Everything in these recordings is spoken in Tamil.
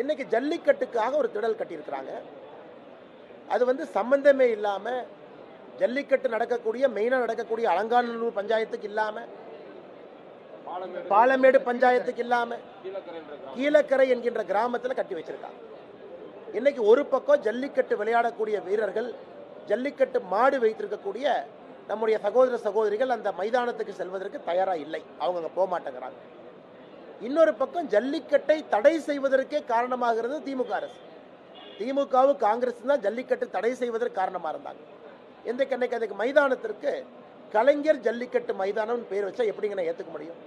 இன்னைக்கு ஜல்லிக்கட்டுக்காக ஒரு திடல் கட்டியிருக்கிறாங்க. அது வந்து சம்பந்தமே இல்லாமல் ஜல்லிக்கட்டு நடக்கக்கூடிய மெயினாக நடக்கக்கூடிய அலங்காநல்லூர் பஞ்சாயத்துக்கு இல்லாமல் பாலமேடு பஞ்சாயத்துக்கு இல்லாமல் கீழக்கரை என்கின்ற கிராமத்தில் கட்டி வச்சிருக்காங்க. இன்னைக்கு ஒரு பக்கம் ஜல்லிக்கட்டு விளையாடக்கூடிய வீரர்கள் ஜல்லிக்கட்டு மாடு வைத்திருக்கக்கூடிய நம்முடைய சகோதர சகோதரிகள் அந்த மைதானத்துக்கு செல்வதற்கு தயாராக இல்லை. அவங்க அங்கே போக மாட்டேங்கிறாங்க. இன்னொரு பக்கம் ஜல்லிக்கட்டை தடை செய்வதற்கே காரணமாகிறது திமுக அரசு. திமுகவும் காங்கிரஸ் தான் ஜல்லிக்கட்டு தடை செய்வதற்கு காரணமாக இருந்தாங்க. எந்த கண்ணைக்கு அதுக்கு மைதானத்திற்கு கலைஞர் ஜல்லிக்கட்டு மைதானம் பேர் வச்சா எப்படிங்க நான் ஏற்றுக்க முடியும்?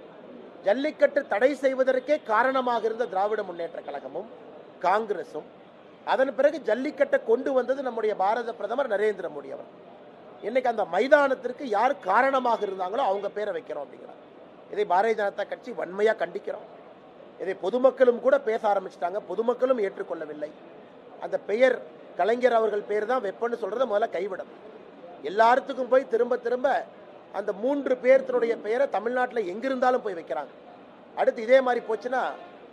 ஜல்லிக்கட்டு தடை செய்வதற்கே காரணமாக இருந்த திராவிட முன்னேற்ற கழகமும் காங்கிரஸும் அதன் பிறகு ஜல்லிக்கட்டை கொண்டு வந்தது நம்முடைய பாரத பிரதமர் நரேந்திர மோடி அவர் இன்னைக்கு அந்த மைதானத்திற்கு யார் காரணமாக இருந்தாங்களோ அவங்க பேரை வைக்கிறோம் அப்படிங்கிறார் இதை பாரதிய ஜனதா கட்சி வன்மையாக கண்டிக்கிறோம். இதை பொதுமக்களும் கூட பேச ஆரம்பிச்சிட்டாங்க. பொதுமக்களும் ஏற்றுக்கொள்ளவில்லை. அந்த பெயர் கலைஞர் அவர்கள் பேர் தான் வெப்பன்னு சொல்கிறத முதல்ல கைவிடும். எல்லாத்துக்கும் போய் திரும்ப திரும்ப அந்த மூன்று பேர்த்தினுடைய பெயரை தமிழ்நாட்டில் எங்கிருந்தாலும் போய் வைக்கிறாங்க. அடுத்து இதே மாதிரி போச்சுன்னா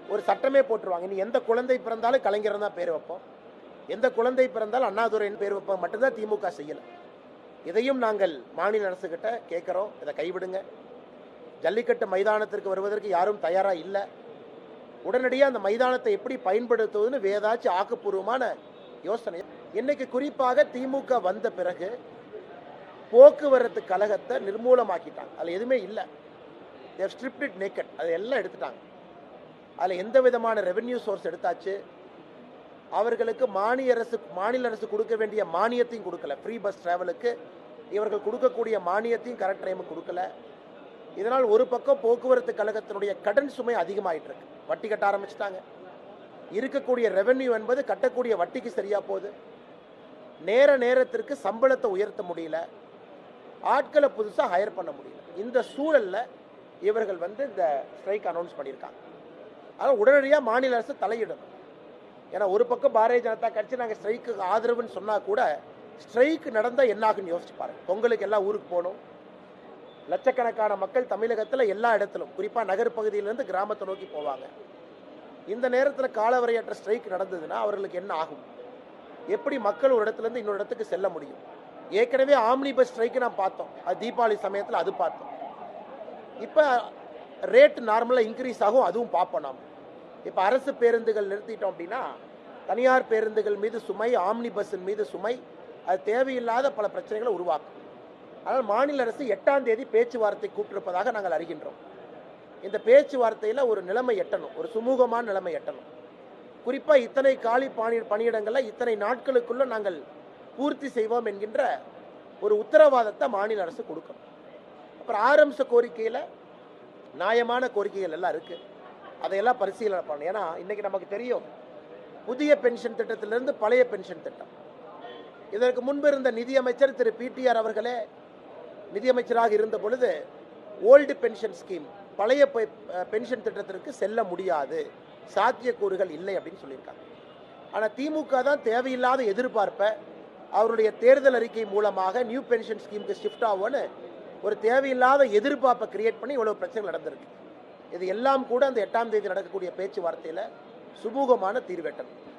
ஒரு சட்டமே போட்டுருவாங்க. இனி எந்த குழந்தை பிறந்தாலும் கலைஞர் தான் பேர் வைப்போம். எந்த குழந்தை பிறந்தாலும் அண்ணாதுரையின் பேர் வைப்போம். மட்டும்தான் திமுக செய்யலை. இதையும் நாங்கள் மாநில அரசுகிட்ட கேட்குறோம். இதை கைவிடுங்க. ஜல்லிக்கட்டு மைதானத்திற்கு வருவதற்கு யாரும் தயாராக இல்லை. உடனடியாக அந்த மைதானத்தை எப்படி பயன்படுத்துவதுன்னு வேதாச்சும் ஆக்கப்பூர்வமான யோசனை. இன்னைக்கு குறிப்பாக திமுக வந்த பிறகு போக்குவரத்து கழகத்தை நிர்மூலமாக்கிட்டாங்க. அதில் எதுவுமே இல்லை. தேர் ஸ்ட்ரிப்ட் நேக்கட் அதை எல்லாம் எடுத்துட்டாங்க. அதில் எந்த விதமான ரெவென்யூ சோர்ஸ் எடுத்தாச்சு? அவர்களுக்கு மாநில அரசு மாநில அரசு கொடுக்க வேண்டிய மானியத்தையும் கொடுக்கல. ஃப்ரீ பஸ் டிராவலுக்கு இவர்கள் கொடுக்கக்கூடிய மானியத்தையும் கரெக்ட் டைமுக்கு கொடுக்கல. இதனால் ஒரு பக்கம் போக்குவரத்து கழகத்தினுடைய கடன் சுமை அதிகமாயிட்டு இருக்கு வட்டி கட்ட ஆரம்பிச்சிட்டாங்க. இருக்கக்கூடிய ரெவென்யூ என்பது கட்டக்கூடிய வட்டிக்கு சரியா போகுது. நேர நேரத்திற்கு சம்பளத்தை உயர்த்த முடியல. ஆட்களை புதுசாக ஹையர் பண்ண முடியல. இந்த சூழலில் இவர்கள் வந்து இந்த ஸ்ட்ரைக் அனௌன்ஸ் பண்ணியிருக்காங்க. ஆனால் உடனடியாக மாநில அரசு தலையிடணும். ஏன்னா ஒரு பக்கம் பாரதிய ஜனதா கட்சி நாங்கள் ஸ்ட்ரைக்கு ஆதரவுன்னு சொன்னால் கூட ஸ்ட்ரைக் நடந்தால் என்ன ஆகுன்னு யோசிச்சு பாருங்கள் பொங்கலுக்கு எல்லாம் ஊருக்கு போகணும். லட்சக்கணக்கான மக்கள் தமிழகத்தில் எல்லா இடத்திலும் குறிப்பாக நகர்ப்பகுதியிலேருந்து கிராமத்தை நோக்கி போவாங்க. இந்த நேரத்தில் காலவரையற்ற ஸ்ட்ரைக் நடந்ததுன்னா அவர்களுக்கு என்ன ஆகும்? எப்படி மக்கள் ஒரு இடத்துலேருந்து இன்னொரு இடத்துக்கு செல்ல முடியும்? ஏற்கனவே ஆம்னி பஸ் ஸ்ட்ரைக்கு நான் பார்த்தோம். அது தீபாவளி சமயத்தில் அது பார்த்தோம். இப்போ ரேட் நார்மலாக இன்க்ரீஸ் ஆகும் அதுவும் பார்ப்போம் நாம். இப்போ அரசு பேருந்துகள் நிறுத்திட்டோம் அப்படின்னா தனியார் பேருந்துகள் மீது சுமை ஆம்னி பஸ்ஸின் மீது சுமை அது தேவையில்லாத பல பிரச்சனைகளை உருவாக்கும். அதனால் மாநில அரசு எட்டாம் தேதி பேச்சுவார்த்தை கூப்பிட்டிருப்பதாக நாங்கள் அறிகின்றோம். இந்த பேச்சுவார்த்தையில் ஒரு நிலைமை எட்டணும் ஒரு சுமூகமான நிலைமை எட்டணும். குறிப்பாக இத்தனை காலி பணி பணியிடங்களில் இத்தனை நாட்களுக்குள்ள நாங்கள் பூர்த்தி செய்வோம் என்கின்ற ஒரு உத்தரவாதத்தை மாநில அரசு கொடுக்கணும். அப்புறம் ஆரம்ப கோரிக்கையில் நியாயமான கோரிக்கைகள் எல்லாம் இருக்குது அதையெல்லாம் பரிசீலனை பண்ணணும். ஏன்னா இன்றைக்கி நமக்கு தெரியும் புதிய பென்ஷன் திட்டத்திலிருந்து பழைய பென்ஷன் திட்டம். இதற்கு முன்பு இருந்த நிதியமைச்சர் திரு பிடிஆர் அவர்களே நிதியமைச்சராக இருந்த பொழுது ஓல்டு பென்ஷன் ஸ்கீம் பழைய பென்ஷன் திட்டத்திற்கு செல்ல முடியாது. சாத்தியக்கூறுகள் இல்லை அப்படின்னு சொல்லியிருக்காங்க. ஆனால் திமுக தான் தேவையில்லாத எதிர்பார்ப்பை அவருடைய தேர்தல் அறிக்கை மூலமாக நியூ பென்ஷன் ஸ்கீமுக்கு ஷிஃப்ட் ஆகும்னு ஒரு தேவையில்லாத எதிர்பார்ப்பை கிரியேட் பண்ணி இவ்வளோ பிரச்சனைகள் நடந்திருக்கு. இது எல்லாம் கூட அந்த எட்டாம் தேதி நடக்கக்கூடிய பேச்சுவார்த்தையில் சுமூகமான தீர்வெட்டணும்